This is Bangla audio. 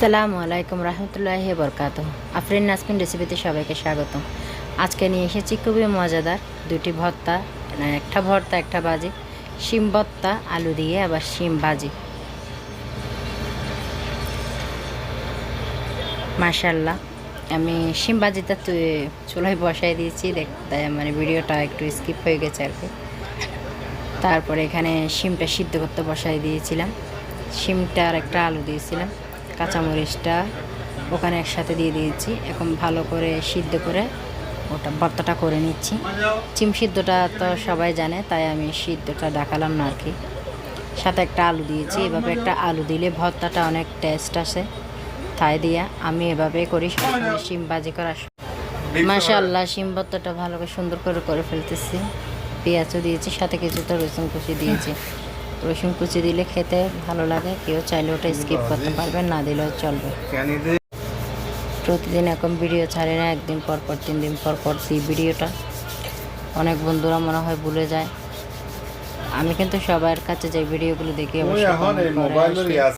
আসসালামু আলাইকুম রহমতুল্লাহ বরকাত আফরিন নাসমিন রেসিপিতে সবাইকে স্বাগত আজকে নিয়ে এসেছি খুবই মজাদার দুটি ভর্তা একটা ভর্তা, একটা ভাজি। শিম ভর্তা, আলু দিয়ে, আবার শিম ভাজি। মাশাল্লাহ আমি শিম ভাজিটা তুই চুলায় বসাই দিয়েছি তাই মানে ভিডিওটা একটু স্কিপ হয়ে গেছে আর কি। তারপরে এখানে শিমটা সিদ্ধ করতে বসাই দিয়েছিলাম। শিমটা আর একটা আলু দিয়েছিলাম। কাঁচামরিচটা ওখানে একসাথে দিয়ে দিয়েছি। এখন ভালো করে সিদ্ধ করে ওটা ভর্তাটা করে নিচ্ছি। চিম সিদ্ধটা তো সবাই জানে, তাই আমি সিদ্ধটা দেখালাম না আর কি। সাথে একটা আলু দিয়েছি, এভাবে একটা আলু দিলে ভর্তাটা অনেক টেস্ট আসে। তাই দিয়া আমি এভাবে করি শিম বাজি করার মাশাআল্লাহ, শিম ভর্তাটা ভালো করে সুন্দর করে করে ফেলতেছি। পেঁয়াজও দিয়েছি, সাথে কিছুটা রসুন কুচি দিয়েছি। রসুন কুচি দিলে খেতে ভালো লাগে। কেউ চাইলে ওটা স্কিপ করতে পারবে না দিলেও চলবে। প্রতিদিন এখন ভিডিও ছাড়ে না একদিন পর পর তিন দিন পর পর দিই ভিডিওটা অনেক বন্ধুরা মনে হয় ভুলে যায়। আমি কিন্তু সবার কাছে যে ভিডিওগুলো দেখি অবশ্যই